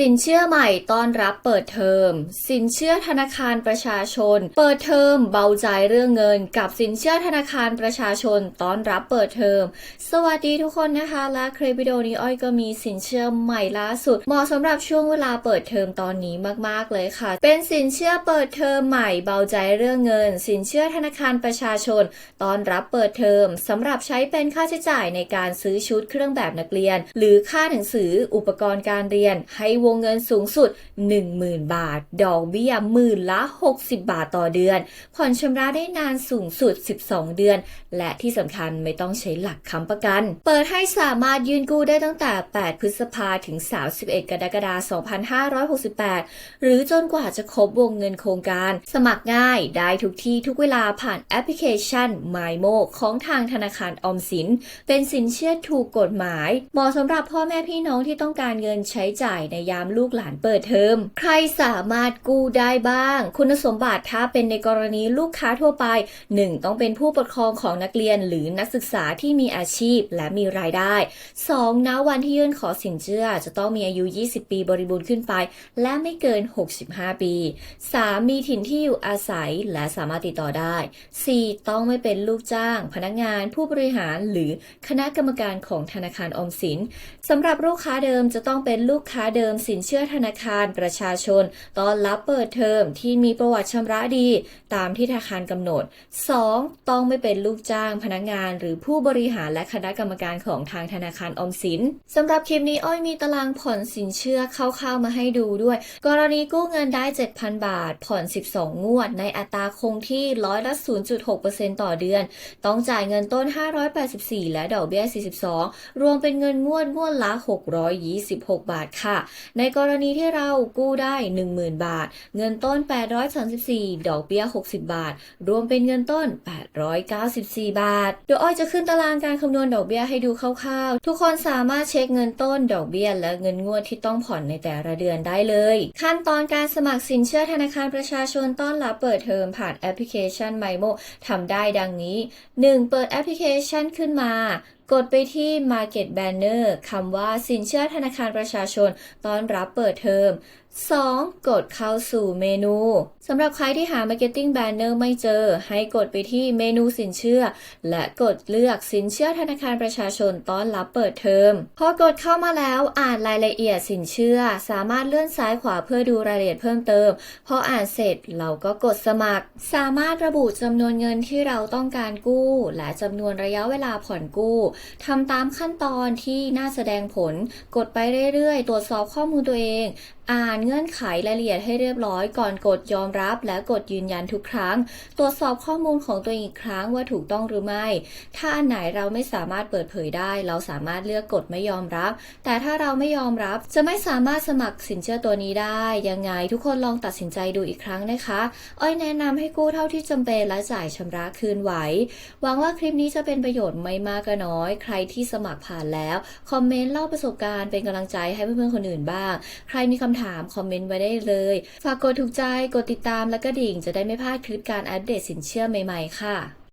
สินเชื่อใหม่ต้อนรับเปิดเทอม สินเชื่อธนาคารประชาชน เปิดเทอมเบาใจเรื่องเงิน กับสินเชื่อธนาคารประชาชนต้อนรับเปิดเทอม สวัสดีทุกคนนะคะและคลิปวิดีโอนี้อ้อยก็มีสินเชื่อใหม่ล่าสุดเหมาะสำหรับช่วงเวลาเปิดเทอมตอนนี้มากๆเลยค่ะ เป็นสินเชื่อเปิดเทอมใหม่เบาใจเรื่องเงิน สินเชื่อธนาคารประชาชนต้อนรับเปิดเทอมสำหรับใช้เป็นค่าใช้จ่ายในการซื้อชุดเครื่องแบบนักเรียน หรือค่าหนังสืออุปกรณ์การเรียนให้ววงเงินสูงสุด 10,000 บาท ดอกเบี้ยหมื่นละ 60 บาทต่อเดือน ผ่อนชำระได้นานสูงสุด 12 เดือน และที่สำคัญไม่ต้องใช้หลักค้ำประกัน เปิดให้สามารถยื่นกู้ได้ตั้งแต่ 8 พฤษภาถึง 31 กรกฎาคม 2568 หรือจนกว่าจะครบวงเงินโครงการ สมัครง่ายได้ทุกที่ทุกเวลาผ่านแอปพลิเคชัน MyMo ของทางธนาคารออมสิน เป็นสินเชื่อถูกกฎหมาย เหมาะสำหรับพ่อแม่พี่น้องที่ต้องการเงินใช้จ่ายในยามลูกหลานเปิดเทอม ใครสามารถกู้ได้บ้าง คุณสมบัติถ้าเป็นในกรณีลูกค้าทั่วไป 1. ต้องเป็นผู้ปกครองของนักเรียนหรือนักศึกษาที่มีอาชีพและมีรายได้ 2. ณวันที่ยื่นขอสินเชื่อ จะต้องมีอายุ 20 ปีบริบูรณ์ขึ้นไป และไม่เกิน 65 ปี 3. มีถิ่นที่อยู่อาศัยและสามารถติดต่อได้ 4. ต้องไม่เป็นลูกจ้าง พนักงานผู้บริหารหรือคณะกรรมการของธนาคารออมสินสำหรับลูกค้าเดิมจะต้องเป็นลูกค้าเดิมสินเชื่อธนาคารประชาชนตอนรับเปิดเทอมที่มีประวัติชำระดี ตามที่ธนาคารกำหนด 2. ต้องไม่เป็นลูกจ้างพนักงาน หรือผู้บริหารและคณะกรรมการของทางธนาคารออมสินสำหรับคลิปนี้อ้อยมีตารางผ่อนสินเชื่อคร่าวๆมาให้ดูด้วย กรณีกู้เงินได้ 7,000 บาท ผ่อน 12 งวด ในอัตราคงที่ร้อยละ 0.6%ต่อเดือน ต้องจ่ายเงินต้น 584 และดอกเบี้ย 42 รวมเป็นเงินงวดงวดละ 626 บาทค่ะในกรณีที่เรากู้ได้ 10,000 บาท เงินต้น 834 ดอกเบี้ย 60 บาท รวมเป็นเงินต้น 894 บาท เดี๋ยวอ้อยจะขึ้นตารางการคำนวณดอกเบี้ยให้ดูคร่าวๆ ทุกคนสามารถเช็คเงินต้น ดอกเบี้ย และเงินงวดที่ต้องผ่อนในแต่ละเดือนได้เลย ขั้นตอนการสมัครสินเชื่อธนาคารประชาชนต้อนรับเปิดเทอมผ่านแอปพลิเคชัน MyMo ทำได้ดังนี้ 1. เปิดแอปพลิเคชันขึ้นมา กดไปที่ Market Banner คำว่าสินเชื่อธนาคารประชาชนต้อนรับเปิดเทอม 2. กดเข้าสู่เมนูสำหรับใครที่หา Marketing Banner ไม่เจอ ให้กดไปที่เมนูสินเชื่อ และกดเลือกสินเชื่อธนาคารประชาชนต้อนรับเปิดเทอม พอกดเข้ามาแล้วอ่านรายละเอียดสินเชื่อ สามารถเลื่อนซ้ายขวาเพื่อดูรายละเอียดเพิ่มเติม พออ่านเสร็จเราก็กดสมัคร สามารถระบุจำนวนเงินที่เราต้องการกู้ และจำนวนระยะเวลาผ่อนกู้ทำตามขั้นตอนที่น่าแสดงผล กดไปเรื่อยๆ ตรวจสอบข้อมูลตัวเอง อ่านเงื่อนไขรายละเอียดให้เรียบร้อยก่อนกดยอมรับและกดยืนยันทุกครั้ง ตรวจสอบข้อมูลของตัวเองอีกครั้งว่าถูกต้องหรือไม่ ถ้าอันไหนเราไม่สามารถเปิดเผยได้ เราสามารถเลือกกดไม่ยอมรับ แต่ถ้าเราไม่ยอมรับจะไม่สามารถสมัครสินเชื่อตัวนี้ได้ ยังไงทุกคนลองตัดสินใจดูอีกครั้งนะคะ อ้อยแนะนำให้กู้เท่าที่จำเป็นและจ่ายชำระคืนไหว หวังว่าคลิปนี้จะเป็นประโยชน์ไม่มากก็น้อยใครที่สมัครผ่านแล้ว คอมเมนต์เล่าประสบการณ์เป็นกำลังใจให้เพื่อนๆคนอื่นบ้าง ใครมีคำถามคอมเมนต์ไว้ได้เลย ฝากกดถูกใจกดติดตามและก็ดิ่งจะได้ไม่พลาดคลิปการอัปเดตสินเชื่อใหม่ๆค่ะ